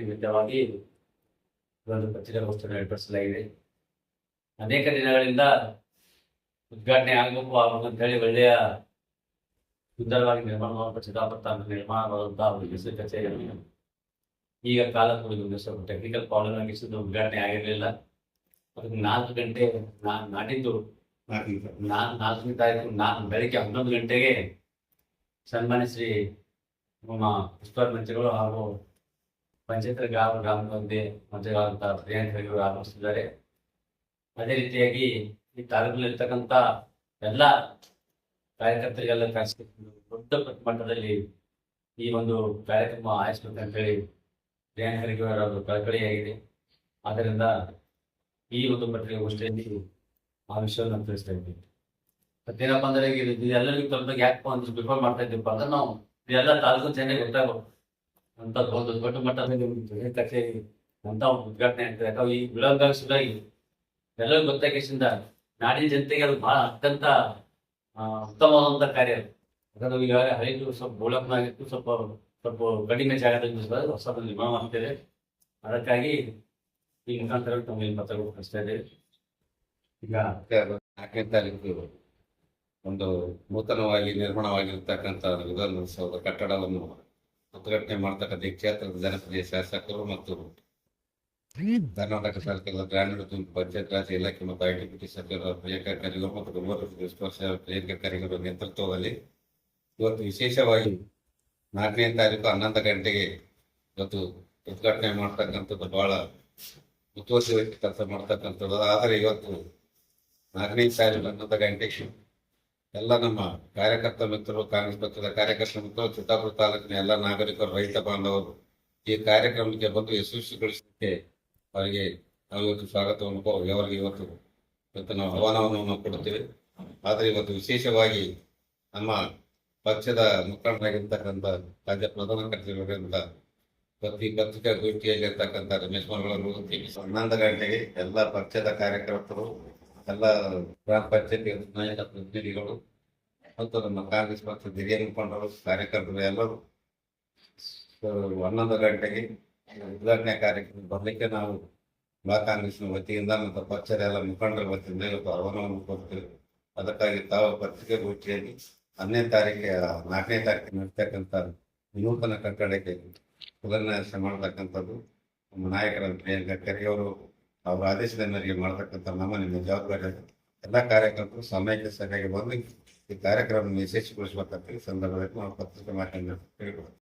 ನಿಮಿತ್ತವಾಗಿ ಒಂದು ಪತ್ರಿಕಾಗೋಷ್ಠಿಯನ್ನು ಏರ್ಪಡಿಸಲಾಗಿದೆ. ಅನೇಕ ದಿನಗಳಿಂದ ಉದ್ಘಾಟನೆ ಆಗಬೇಕು ಆಗಬೇಕು ಅಂತ ಹೇಳಿ ಒಳ್ಳೆಯ ಸುಂದರವಾಗಿ ನಿರ್ಮಾಣ ಮಾಡುವ ನಿರ್ಮಾಣ ನಿರ್ಮಾಣವಾದಂತಹ ಒಂದು ಹೆಸರು ಕಚೇರಿಯನ್ನು ಈಗ ಕಾಲ ಟೆಕ್ನಿಕಲ್ ಪ್ರಾಬ್ಲಮ್ ಆಗಿಸಿದ್ದು ಉದ್ಘಾಟನೆ ಆಗಿರಲಿಲ್ಲ. ಅದಕ್ಕೆ ನಾಲ್ಕು ಗಂಟೆ, ನಾನು ನಾಡಿದ್ದು ನಾನು ನಾಲ್ಕನೇ ತಾರೀಕು ನಾನು ಬೆಳಿಗ್ಗೆ ಹನ್ನೊಂದು ಗಂಟೆಗೆ ಸನ್ಮಾನಿಸಿ ನಮ್ಮ ಪುಸ್ತಕ ಮಂತ್ರಿಗಳು ಹಾಗೂ ಪಂಚಾಯತ್ ಗ್ರಾಮ ಗ್ರಾಮದಂತೆ ಮಂಚಗಳಂತ ಮಂತ್ರಿಗಳಾದಂಥ ಪ್ರಿಯಾಂಕ ಖರ್ಗೆ ಆಗಮಿಸಿದ್ದಾರೆ ಅದೇ ರೀತಿಯಾಗಿ ಈ ತಾಲೂಕಿನಲ್ಲಿರ್ತಕ್ಕಂಥ ಎಲ್ಲ ಕಾರ್ಯಕರ್ತರಿಗೆಲ್ಲ ಕರೆಸಿಕೊಂಡು ದೊಡ್ಡ ಮಟ್ಟದಲ್ಲಿ ಈ ಒಂದು ಕಾರ್ಯಕ್ರಮ ಆಯೋಜಿಸಬೇಕಂತೇಳಿ ಹೇಳಿ ಖರ್ಗೆ ಅವರ ಕಳಕಳಿಯಾಗಿದೆ. ಆದ್ದರಿಂದ ಈ ಒಂದು ಪತ್ರಿಕಾಗೋಷ್ಠಿಯಲ್ಲಿ ಆ ವಿಷಯವನ್ನು ನಾನು ತಿಳಿಸ್ತಾ ಇದ್ದೀವಿ ಮತ್ತೇನಪ್ಪ ಅಂದ್ರೆ ಈಗ ಇದು ಎಲ್ಲರಿಗೂ ತೊಂದರೆ ಯಾಕೆ ಒಂದು ಬಿಫೋರ್ ಮಾಡ್ತಾ ಇದ್ದೀವಪ್ಪ ಅಂದ್ರೆ ನಾವು ಇದೆಲ್ಲ ತಾಲೂಕು ಚೆನ್ನಾಗಿ ಗೊತ್ತಾಗಬೇಕು. ಅಂತ ಒಂದು ದೊಡ್ಡ ಮಟ್ಟದಲ್ಲಿ ಕಚೇರಿ ಅಂತ ಒಂದು ಉದ್ಘಾಟನೆ ಆಗ್ತದೆ. ಯಾಕಂದ್ರೆ ಈ ವಿಳಂಬ ಸುಧಾಗಿ ಎಲ್ಲರಿಗೂ ಗೊತ್ತಾಗಿಸಿಂದ ನಾಡಿನ ಜನತೆಗೆ ಅದು ಬಹಳ ಅತ್ಯಂತ ಉತ್ತಮವಾದಂತ ಕಾರ್ಯ ಅದು. ಯಾಕಂದ್ರೆ ಈಗ ಹರಿದು ಸ್ವಲ್ಪ ಡೆವಲಪ್ ಆಗಿತ್ತು ಸ್ವಲ್ಪ ಸ್ವಲ್ಪ ಕಡಿಮೆ ಜಾಗದಲ್ಲಿ ಹೊಸ ನಿರ್ಮಾಣ ಮಾಡ್ತೇವೆ ಅದಕ್ಕಾಗಿ ಈ ಮುಖಾಂತರ ತಮಗೆ ಪತ್ರಗಳು ಕಳಿಸ್ತಾ ಇದೆ. ಈಗ ನಾಲ್ಕನೇ ತಾರೀಕು ಒಂದು ನೂತನವಾಗಿ ನಿರ್ಮಾಣವಾಗಿರ್ತಕ್ಕಂಥ ವಿಧಾನಸೌಧ ಕಟ್ಟಡವನ್ನು ಉದ್ಘಾಟನೆ ಮಾಡತಕ್ಕಂಥ ಕ್ಷೇತ್ರದ ಜನಪ್ರಿಯ ಶಾಸಕರು ಮತ್ತು ಕರ್ನಾಟಕ ಸರ್ಕಾರದ ಗ್ರಾಮೀಣ ಪಂಚಾಯತ್ ರಾಜ್ ಇಲಾಖೆ ಮತ್ತು ಐ ಟಿ ಪಿ ಟಿ ಸಚಿವರ ಪ್ರಿಯಾಂಕ ಖರ್ಗೆ ಮತ್ತು ಪ್ರಿಯಾಂಕ ಖರ್ಗೆ ನೇತೃತ್ವದಲ್ಲಿ ಇವತ್ತು ವಿಶೇಷವಾಗಿ ನಾಲ್ಕನೇ ತಾರೀಕು ಹನ್ನೊಂದು ಗಂಟೆಗೆ ಇವತ್ತು ಉದ್ಘಾಟನೆ ಮಾಡ್ತಕ್ಕಂಥದ್ದು ಬಹಳ ಮುತುವರ್ಜಿಯಾಗಿ ಕೆಲಸ ಮಾಡ್ತಕ್ಕಂಥದ್ದು. ಆದರೆ ಇವತ್ತು ನಾಲ್ಕನೇ ತಾರೀಕು ಹನ್ನೊಂದು ಗಂಟೆಗೆ ಎಲ್ಲ ನಮ್ಮ ಕಾರ್ಯಕರ್ತ ಮಿತ್ರರು, ಕಾಂಗ್ರೆಸ್ ಪಕ್ಷದ ಕಾರ್ಯಕರ್ತ ಮಿತ್ರರು, ಚಿತ್ತಾಪುರ ತಾಲೂಕಿನ ಎಲ್ಲ ನಾಗರಿಕರು, ರೈತ ಬಾಂಧವರು ಈ ಕಾರ್ಯಕ್ರಮಕ್ಕೆ ಬಂದು ಯಶಸ್ವಿಗೊಳಿಸಲಿಕ್ಕೆ ಅವರಿಗೆ ನಾವು ಇವತ್ತು ಸ್ವಾಗತವನ್ನು ಅವರಿಗೆ ಇವತ್ತು ಇವತ್ತು ನಾವು ಆಹ್ವಾನವನ್ನು ಕೊಡುತ್ತೇವೆ. ಆದರೆ ಇವತ್ತು ವಿಶೇಷವಾಗಿ ನಮ್ಮ ಪಕ್ಷದ ಮುಖಂಡರಾಗಿರ್ತಕ್ಕಂಥ ರಾಜ್ಯ ಪ್ರಧಾನ ಕಾರ್ಯದರ್ಶಿಗಳಿಂದ ಪ್ರತಿ ಪತ್ರಿಕಾಗೋಷ್ಠಿಯಲ್ಲಿ ರಮೇಶ್ ಮಾರ್ಗಳನ್ನು ಹನ್ನೊಂದು ಗಂಟೆಗೆ ಎಲ್ಲ ಪಕ್ಷದ ಕಾರ್ಯಕರ್ತರು ಎಲ್ಲ ಗ್ರಾಮ ಪಂಚಾಯತಿ ನಾಯಕ ಪ್ರತಿನಿಧಿಗಳು ಮತ್ತು ನಮ್ಮ ಕಾಂಗ್ರೆಸ್ ಪಕ್ಷದ ಹಿರಿಯ ಮುಖಂಡರು, ಕಾರ್ಯಕರ್ತರು ಎಲ್ಲರೂ ಹನ್ನೊಂದು ಗಂಟೆಗೆ ಉದ್ಘಾಟನೆ ಕಾರ್ಯಕ್ರಮ ಬರಲಿಕ್ಕೆ ನಾವು ಬ್ಲಾಕ್ ಕಾಂಗ್ರೆಸ್ನ ವತಿಯಿಂದ ಮತ್ತು ಪಕ್ಷದ ಎಲ್ಲ ಮುಖಂಡರ ವತಿಯಿಂದ ಇವತ್ತು ಆಹ್ವಾನವನ್ನು ಕೊಡ್ತೇವೆ. ಅದಕ್ಕಾಗಿ ತಾವು ಪತ್ರಿಕಾಗೋಷ್ಠಿಯಲ್ಲಿ ಹನ್ನೆರಡು ತಾರೀಕು ನಾಲ್ಕನೇ ತಾರೀಕು ನಡ್ತಕ್ಕಂಥ ನೂತನ ಕಟ್ಟಡಕ್ಕೆ ಶಿಲಾನ್ಯಾಸ ಮಾಡತಕ್ಕಂಥದ್ದು. ನಮ್ಮ ನಾಯಕರ ಪ್ರಿಯಾಂಕ ಖರ್ಗೆ ಅವರು ಅವರ ಆದೇಶದ ಮೇರೆಗೆ ಮಾಡತಕ್ಕಂಥ ನಮ್ಮ ನಿಮ್ಮ ಜವಾಬ್ದಾರಿ. ಎಲ್ಲ ಕಾರ್ಯಕರ್ತರು ಸಮಯಕ್ಕೆ ಸರಿಯಾಗಿ ಬಂದು ಈ ಕಾರ್ಯಕ್ರಮ ಯಶಸ್ವಿಗೊಳಿಸಬೇಕಂತ ಸಂದರ್ಭದಲ್ಲಿ ನಾವು ಪತ್ರಿಕೆ ಮಾಧ್ಯಮ